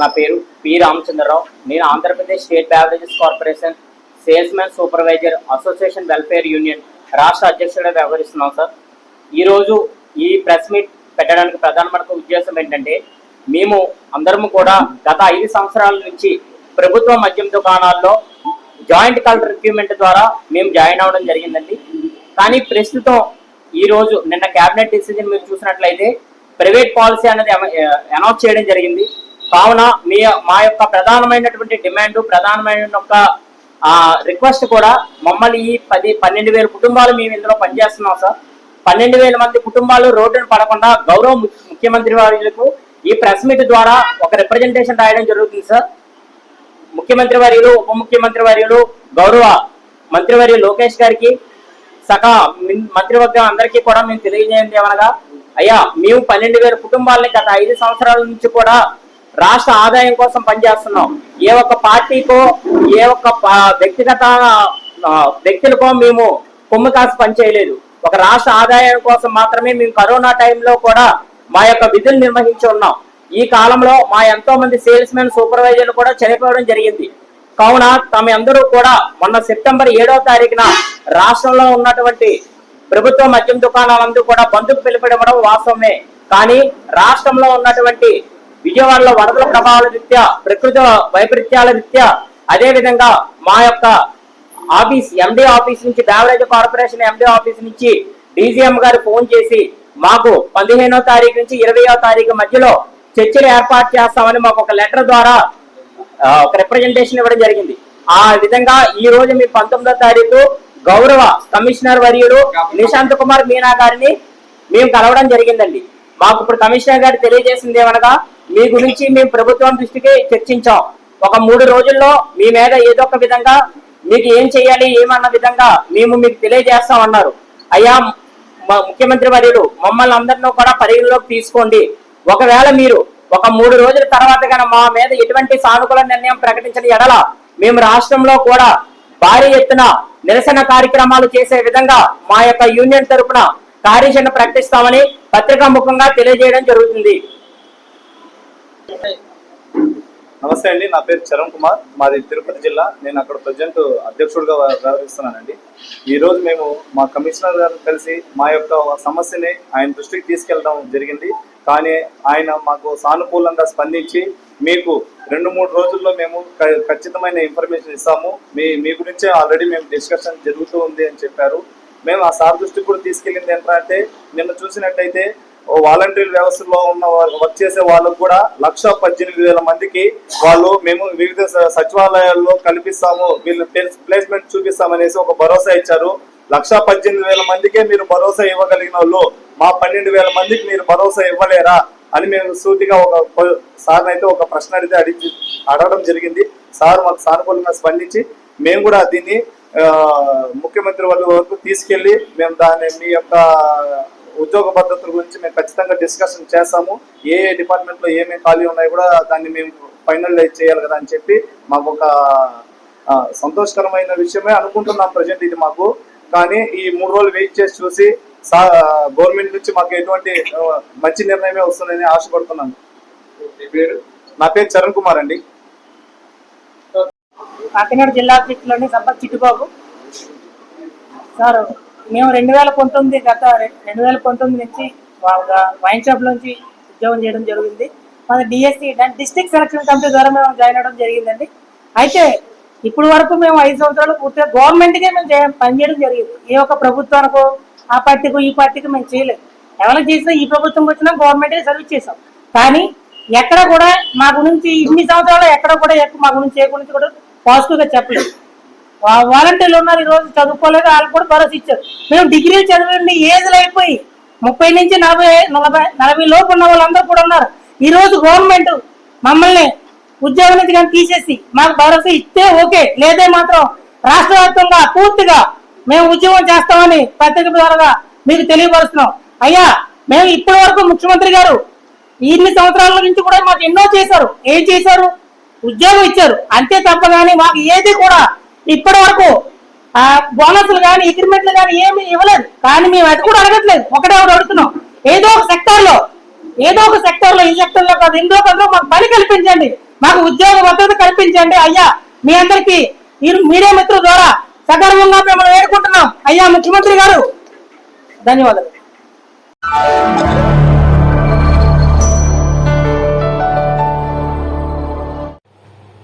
నా పేరు పి రామచంద్రరావు. నేను Andhra Pradesh state beverages corporation salesmen supervisor association welfare union రాష్ట్ర అధ్యక్షుడిగా వ్యవహరిస్తున్నాం సార్. ఈరోజు ఈ ప్రెస్ మీట్ పెట్టడానికి ప్రధానమైన ఉద్దేశం ఏంటంటే మేము అందరము కూడా గత ఐదు సంవత్సరాల నుంచి ప్రభుత్వ మద్యం దుకాణాల్లో జాయింట్ కలర్ రిక్రూట్మెంట్ ద్వారా మేము జాయిన్ అవ్వడం జరిగిందండి. కానీ ప్రస్తుతం ఈ రోజు నిన్న కేబినెట్ డిసిజన్ మీరు చూసినట్లయితే ప్రైవేట్ పాలసీ అనేది అనౌన్స్ చేయడం జరిగింది. కావున మీ మా యొక్క ప్రధానమైనటువంటి డిమాండ్ ప్రధానమైన యొక్క రిక్వెస్ట్ కూడా మమ్మల్ని ఈ పది పన్నెండు వేల కుటుంబాలు మేము ఇందులో పనిచేస్తున్నాం సార్. పన్నెండు వేల మంది కుటుంబాలు రోడ్డును పడకుండా గౌరవ ముఖ్యమంత్రి వారికి ఈ ప్రెస్ మీట్ ద్వారా ఒక రిప్రజెంటేషన్ రాయడం జరుగుతుంది సార్. ముఖ్యమంత్రి వర్యులు ఉప ముఖ్యమంత్రి వర్యులు గౌరవ మంత్రివర్య లోకేష్ గారికి సగా మంత్రివర్గం అందరికీ కూడా మేము తెలియజేయండి ఏమనగా అయ్యా మేము పన్నెండు వేల కుటుంబాలని గత ఐదు సంవత్సరాల నుంచి కూడా రాష్ట్ర ఆదాయం కోసం పనిచేస్తున్నాం. ఏ ఒక్క పార్టీకో ఏ ఒక్క వ్యక్తిగత వ్యక్తులకో మేము కొమ్ము కాసి పనిచేయలేదు. ఒక రాష్ట్ర ఆదాయం కోసం మాత్రమే మేము కరోనా టైంలో కూడా మా యొక్క విధులు నిర్వహించి ఉన్నాం. ఈ కాలంలో మా ఎంతో మంది సేల్స్ మెన్ సూపర్వైజర్లు కూడా చనిపోవడం జరిగింది. కావున తమ అందరూ కూడా మొన్న సెప్టెంబర్ ఏడవ తారీఖున రాష్ట్రంలో ఉన్నటువంటి ప్రభుత్వ మద్యం దుకాణాలందరూ కూడా బంధుకు పిలుపునివ్వడం వాస్తవమే. కానీ రాష్ట్రంలో ఉన్నటువంటి విజయవాడలో వరదల ప్రభావాల రీత్యా ప్రకృతి వైపరీత్యాల రీత్యా అదే విధంగా మా యొక్క ఆఫీస్ ఎండి ఆఫీస్ నుంచి బ్యావరేజ్ కార్పొరేషన్ ఎండి ఆఫీస్ నుంచి డీజీఎం గారు ఫోన్ చేసి మాకు పదిహేనో తారీఖు నుంచి ఇరవయో తారీఖు మధ్యలో చర్చలు ఏర్పాటు చేస్తామని మాకు ఒక లెటర్ ద్వారా ఒక రిప్రజెంటేషన్ ఇవ్వడం జరిగింది. ఆ విధంగా ఈ రోజు మీ పంతొమ్మిదో తారీఖు గౌరవ కమిషనర్ వర్యుడు నిశాంత్ కుమార్ మీనా గారిని మేము కలవడం జరిగిందండి. మాకు ఇప్పుడు కమిషనర్ గారు తెలియజేసింది ఏమనగా మీ గురించి మేము ప్రభుత్వం దృష్టికి చర్చించాం. ఒక మూడు రోజుల్లో మీ మీద ఏదో ఒక విధంగా మీకు ఏం చేయాలి ఏమన్న విధంగా మేము మీకు తెలియజేస్తాం అన్నారు అయ్యా ముఖ్యమంత్రి వర్యులు మమ్మల్ని అందరినీ కూడా పరిగణలోకి తీసుకోండి. ఒకవేళ మీరు ఒక మూడు రోజుల తర్వాత కనుక మా మీద ఎటువంటి సానుకూల నిర్ణయం ప్రకటించిన ఎడల మేము రాష్ట్రంలో కూడా భారీ ఎత్తున నిరసన కార్యక్రమాలు చేసే విధంగా మా యొక్క యూనియన్ తరఫున కార్యాచరణ ప్రకటిస్తామని పత్రికా ముఖంగా తెలియజేయడం జరుగుతుంది. నమస్తే అండి నా పేరు చరణ్ కుమార్. మాది తిరుపతి జిల్లా. నేను అక్కడ ప్రజెంట్ అధ్యక్షుడిగా వ్యవహరిస్తున్నానండి. ఈరోజు మేము మా కమిషనర్ గారు కలిసి మా యొక్క సమస్యని ఆయన దృష్టికి తీసుకెళ్ళడం జరిగింది. కానీ ఆయన మాకు సానుకూలంగా స్పందించి మీకు రెండు మూడు రోజుల్లో మేము ఖచ్చితమైన ఇన్ఫర్మేషన్ ఇస్తాము. మీ మీ గురించే ఆల్రెడీ మేము డిస్కషన్ జరుగుతూ ఉంది అని చెప్పారు. మేము ఆ సార్ దృష్టికి కూడా తీసుకెళ్ళింది ఏంటంటే నిన్న చూసినట్టయితే వాలంటీర్ వ్యవస్థలో ఉన్న వాళ్ళు వర్క్ చేసే వాళ్ళకు కూడా లక్ష పద్దెనిమిది వేల మందికి వాళ్ళు మేము వివిధ స- సచివాలయాల్లో కల్పిస్తాము వీళ్ళు ప్లేస్మెంట్ చూపిస్తామనేసి ఒక భరోసా ఇచ్చారు. లక్ష పద్దెనిమిది వేల మందికే మీరు భరోసా ఇవ్వగలిగిన వాళ్ళు మా పన్నెండు వేల మందికి మీరు భరోసా ఇవ్వలేరా అని మేము సూటిగా ఒక సార్ అయితే ఒక ప్రశ్న అడిగితే అడిగి అడగడం జరిగింది. సార్ మాకు సానుకూలంగా స్పందించి మేము కూడా దీన్ని ముఖ్యమంత్రి వాళ్ళ వరకు తీసుకెళ్ళి మేము దాన్ని మీ యొక్క ఉద్యోగ పద్ధతుల గురించి మేము ఖచ్చితంగా డిస్కషన్ చేస్తాము. ఏ ఏ డిపార్ట్మెంట్లో ఏమేమి ఖాళీ ఉన్నాయి కూడా దాన్ని మేము ఫైనలైజ్ చేయాలి కదా అని చెప్పి మాకు ఒక సంతోషకరమైన విషయమే అనుకుంటున్నాం ప్రజెంట్ ఇది మాకు. కానీ ఈ మూడు రోజులు వెయిట్ చేసి చూసి సా గవర్నమెంట్ నుంచి మాకు ఎటువంటి మంచి నిర్ణయమే వస్తుందని ఆశపడుతున్నాను. నా పేరు చరణ్ కుమార్ అండి. కాకినాడ జిల్లా అధ్యక్షులని సంపత్ చిట్టుబాబు. సార్ మేము రెండు వేల పంతొమ్మిది గత రెండు వేల పంతొమ్మిది నుంచి వైన్ షాప్ నుంచి ఉద్యోగం చేయడం జరిగింది. మన డిఎస్సి డిస్ట్రిక్ట్ సెలక్షన్ కమిటీ ద్వారా మేము జాయిన్ అవ్వడం జరిగిందండి. అయితే ఇప్పుడు వరకు మేము ఐదు సంవత్సరాలు పూర్తిగా గవర్నమెంట్కే మేము పనిచేయడం జరిగింది. ఏ ఒక్క ప్రభుత్వానికో ఆ పార్టీకి ఈ పార్టీకి మేము చేయలేదు. ఎవరికి చేసినా ఈ ప్రభుత్వం వచ్చినా గవర్నమెంట్కే సర్వీస్ చేసాం కానీ ఎక్కడ కూడా మా గురించి ఇన్ని సంవత్సరాలు ఎక్కడ కూడా మా గురించి ఏ గురించి కూడా పాజిటివ్గా చెప్పలేదు. వాలంటీర్లు ఉన్నారు ఈరోజు చదువుకోలేదు వాళ్ళు కూడా భరోసా ఇచ్చారు. మేము డిగ్రీలు చదివండి ఏజ్లు అయిపోయి ముప్పై నుంచి నలభై నలభై నలభై లోపు ఉన్న వాళ్ళందరూ కూడా ఉన్నారు. ఈరోజు గవర్నమెంట్ మమ్మల్ని ఉద్యోగం నుంచి కానీ తీసేసి మాకు భరోసా ఇస్తే ఓకే లేదే మాత్రం రాష్ట్ర వ్యాప్తంగా పూర్తిగా మేము ఉద్యోగం చేస్తామని పత్రిక ద్వారా మీకు తెలియపరుస్తున్నాం. అయ్యా మేము ఇప్పటి వరకు ముఖ్యమంత్రి గారు ఇన్ని సంవత్సరాల నుంచి కూడా మాకు ఎన్నో చేశారు. ఏం చేశారు? ఉద్యోగం ఇచ్చారు. అంతే తప్ప కానీ మాకు ఏది కూడా ఇప్పటి వరకు ఆ బోనస్లు కానీ ఇంక్రిమెంట్లు కానీ ఏమి ఇవ్వలేదు. కానీ మేము అది కూడా అడగట్లేదు. ఒకటే ఒకటి అడుగుతున్నాం. ఏదో ఒక సెక్టార్లో ఏదో ఒక సెక్టర్లో ఈ సెక్టర్లో కాదు ఇందులో కొంత మాకు పని కల్పించండి. మాకు ఉద్యోగ భద్రత కల్పించండి. అయ్యా మీ అందరికి మీరే మీడియా మిత్రుల ద్వారా సగర్వంగా మిమ్మల్ని వేడుకుంటున్నాం. అయ్యా ముఖ్యమంత్రి గారు ధన్యవాదాలు.